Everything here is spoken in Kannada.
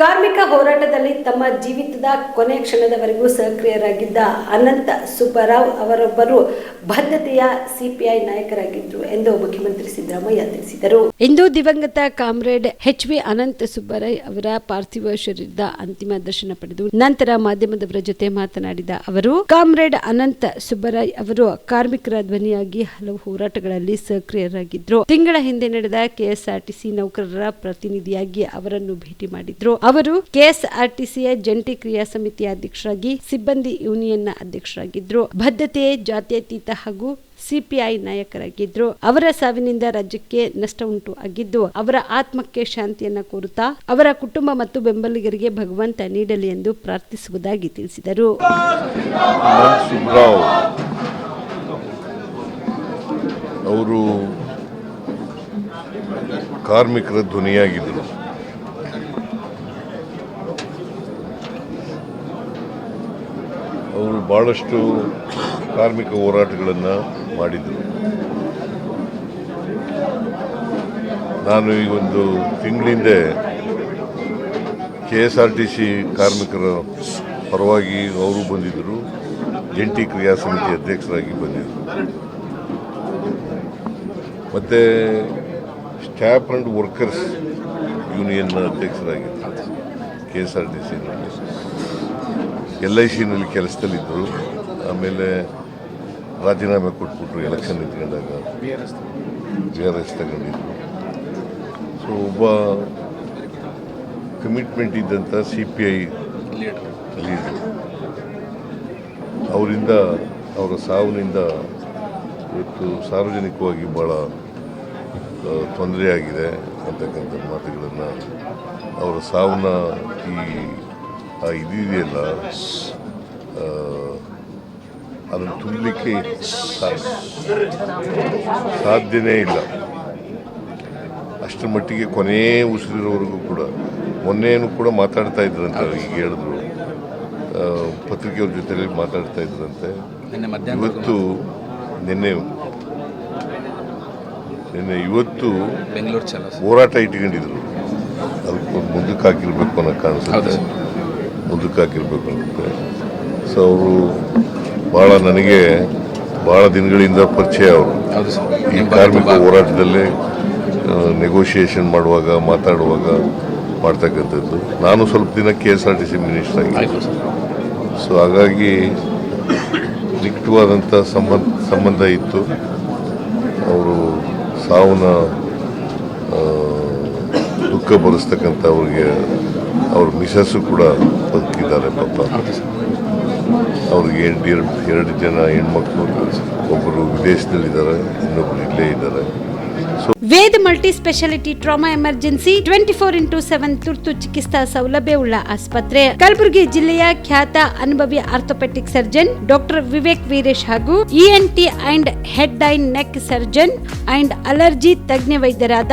ಕಾರ್ಮಿಕ ಹೋರಾಟದಲ್ಲಿ ತಮ್ಮ ಜೀವಿತದ ಕೊನೆ ಕ್ಷಣದವರೆಗೂ ಸಕ್ರಿಯರಾಗಿದ್ದ ಅನಂತ ಸುಬ್ಬರಾವ್ ಅವರೊಬ್ಬರು ಬದ್ಧತೆಯ ಸಿಪಿಐ ನಾಯಕರಾಗಿದ್ದರು ಎಂದು ಮುಖ್ಯಮಂತ್ರಿ ಸಿದ್ದರಾಮಯ್ಯ ತಿಳಿಸಿದರು. ಇಂದು ದಿವಂಗತ comrade H V Ananta Subbarai ಅವರ ಪಾರ್ಥಿವ ಶರೀರದ ಅಂತಿಮ ದರ್ಶನ ಪಡೆದು ನಂತರ ಮಾಧ್ಯಮದವರ ಜೊತೆ ಮಾತನಾಡಿದ ಅವರು, ಕಾಮ್ರೇಡ್ ಅನಂತ ಸುಬ್ಬರಾಯ್ ಅವರು ಕಾರ್ಮಿಕರ ಧ್ವನಿಯಾಗಿ ಹಲವು ಹೋರಾಟಗಳಲ್ಲಿ ಸಕ್ರಿಯರಾಗಿದ್ದರು ತಿಂಗಳ ಹಿಂದೆ ನಡೆದ ಕೆಎಸ್ಆರ್ಟಿಸಿ ನೌಕರರ ಪ್ರತಿನಿಧಿಯಾಗಿ ಅವರನ್ನು ಭೇಟಿ ಮಾಡಿದ್ರು. ಅವರು ಕೆಎಸ್ಆರ್ಟಿಸಿಯ ಜಂಟಿ ಕ್ರಿಯಾ ಸಮಿತಿಯ ಅಧ್ಯಕ್ಷರಾಗಿ, ಸಿಬ್ಬಂದಿ ಯೂನಿಯನ್ನ ಅಧ್ಯಕ್ಷರಾಗಿದ್ದರು ಬದ್ಧತೆ ಜಾತ್ಯತೀತ ಹಾಗೂ ಸಿಪಿಐ ನಾಯಕರಾಗಿದ್ರು. ಅವರ ಸಾವಿನಿಂದ ರಾಜ್ಯಕ್ಕೆ ನಷ್ಟ ಉಂಟು ಆಗಿದ್ದು, ಅವರ ಆತ್ಮಕ್ಕೆ ಶಾಂತಿಯನ್ನ ಕೋರುತ್ತಾ, ಅವರ ಕುಟುಂಬ ಮತ್ತು ಬೆಂಬಲಿಗರಿಗೆ ಭಗವಂತ ನೀಡಲಿ ಎಂದು ಪ್ರಾರ್ಥಿಸುವುದಾಗಿ ತಿಳಿಸಿದರು. ಅವರು ಕಾರ್ಮಿಕರ ಧ್ವನಿಯಾಗಿದ್ದರು ಅವರು ಭಾಳಷ್ಟು ಕಾರ್ಮಿಕ ಹೋರಾಟಗಳನ್ನು ಮಾಡಿದರು. ನಾನು ಈ ಒಂದು ತಿಂಗಳಿಂದೆ K S R T C ಕಾರ್ಮಿಕರ ಪರವಾಗಿ ಅವರು ಬಂದಿದ್ದರು ಜಂಟಿ ಕ್ರಿಯಾ ಸಮಿತಿ ಅಧ್ಯಕ್ಷರಾಗಿ ಬಂದಿದ್ದರು ಮತ್ತು ಸ್ಟಾಫ್ ಆ್ಯಂಡ್ ವರ್ಕರ್ಸ್ ಯೂನಿಯನ್ನ ಅಧ್ಯಕ್ಷರಾಗಿದ್ದರು ಕೆ ಎಸ್ ಆರ್ ಟಿ ಸಿನಲ್ಲಿ ಎಲ್ ಐ ಸಿನಲ್ಲಿ ಕೆಲಸದಲ್ಲಿದ್ದರು ಆಮೇಲೆ ರಾಜೀನಾಮೆ ಕೊಟ್ಬಿಟ್ರು, ಎಲೆಕ್ಷನ್ ನಿಂತ್ಕೊಂಡಾಗ ಬಿ ಆರ್ ಎಸ್ ತಗೊಂಡಿದ್ರು. ಸೊ ಒಬ್ಬ ಕಮಿಟ್ಮೆಂಟ್ ಇದ್ದಂಥ ಸಿ ಪಿ ಐ ಲೀಡರ್ ಅವರಿಂದ, ಅವರ ಸಾವಿನಿಂದ ಇವತ್ತು ಸಾರ್ವಜನಿಕವಾಗಿ ಭಾಳ ತೊಂದರೆಯಾಗಿದೆ ಅಂತಕ್ಕಂಥ ಮಾತುಗಳನ್ನು ಅವರ ಸಾವನ್ನ ಈ ಆ, ಅದನ್ನು ತುಂಬಲಿಕ್ಕೆ ಸಾಧ್ಯನೇ ಇಲ್ಲ. ಅಷ್ಟರ ಮಟ್ಟಿಗೆ ಕೊನೆಯೇ ಉಸಿರಿರೋವರೆಗೂ ಕೂಡ ಮೊನ್ನೆಯೂ ಕೂಡ ಮಾತಾಡ್ತಾ ಇದ್ರಂತೆ ಈಗ ಹೇಳಿದ್ರು. ಪತ್ರಿಕೆಯವ್ರ ಜೊತೆಯಲ್ಲಿ ಮಾತಾಡ್ತಾ ಇದ್ರಂತೆ. ಇವತ್ತು ನಿನ್ನೆ ನಿನ್ನೆ ಇವತ್ತು. ಹೋರಾಟ ಇಟ್ಕೊಂಡಿದ್ರು. ಅದಕ್ಕೆ ಮುಂದಕ್ಕೆ ಹಾಕಿರ್ಬೇಕು ಅನ್ನೋ ಕಾಣಿಸುತ್ತೆ. ಮುಂದಕ್ಕೆ ಹಾಕಿರ್ಬೇಕು ಸೊ ಅವರು ಭಾಳ ನನಗೆ ಭಾಳ ದಿನಗಳಿಂದ ಪರಿಚಯ ಅವರು. ಈ ಕಾರ್ಮಿಕ ಹೋರಾಟದಲ್ಲಿ ನೆಗೋಷಿಯೇಷನ್ ಮಾಡುವಾಗ ಮಾತಾಡುವಾಗ ಮಾಡ್ತಕ್ಕಂಥದ್ದು. ನಾನು ಸ್ವಲ್ಪ ದಿನ K S R T C minister ಆಗಿ ಸೊ ಹಾಗಾಗಿ ನಿಕಟವಾದಂಥ ಸಂಬಂಧ ಸಂಬಂಧ ಇತ್ತು. ಅವರು ಸಾವನ್ನ ದುಃಖ ಭರಿಸ್ತಕ್ಕಂಥ ಅವ್ರಿಗೆ ಅವ್ರ ಮಿಸಸ್ಸು ಕೂಡ ಬದುಕಿದ್ದಾರೆ ಪಾಪ. ಅವ್ರಿಗೆ ಎರಡು ಎರಡು ಜನ ಹೆಣ್ಮಕ್ಳು ಒಬ್ಬರು ವಿದೇಶದಲ್ಲಿದ್ದಾರೆ ಇನ್ನೊಬ್ಬರು ಇಲ್ಲೇ ಇದ್ದಾರೆ. Veda multi speciality trauma emergency twenty four into seven ತುರ್ತು ಚಿಕಿತ್ಸಾ ಸೌಲಭ್ಯವುಳ್ಳ ಆಸ್ಪತ್ರೆ. ಕಲಬುರಗಿ ಜಿಲ್ಲೆಯ ಖ್ಯಾತ ಅನುಭವಿ orthopaedic surgeon doctor Vivek Veeresh ಹಾಗೂ ENT and head and neck surgeon and allergy ತಜ್ಞ ವೈದ್ಯರಾದ